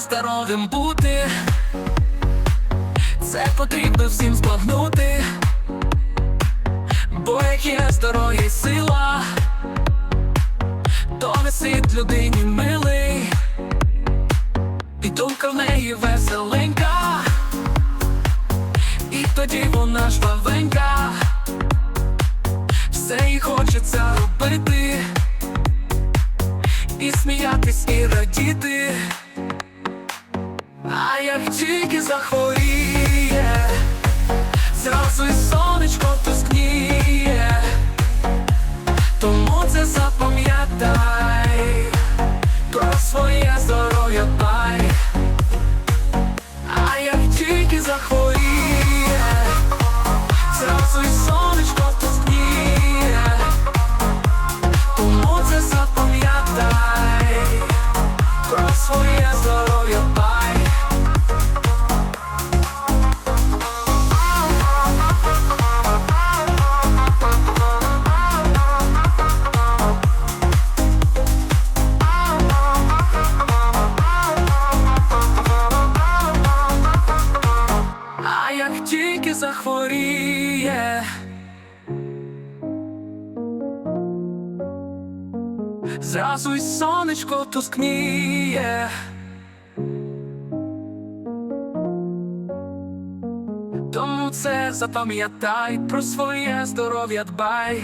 здоровим бути, це потрібно всім збагнути, бо як є здоров'я й сила, то світ людині милий, і думка в неї веселенька, і тоді вона жвавенька, все їй хочеться робити. І сміятись, і радіти. Тільки захворіє, зразу і сонечко тускніє, тому це запам'ятай, тільки захворіє. Зразу й сонечко тускніє. Тому це запам'ятай, про своє здоров'я дбай.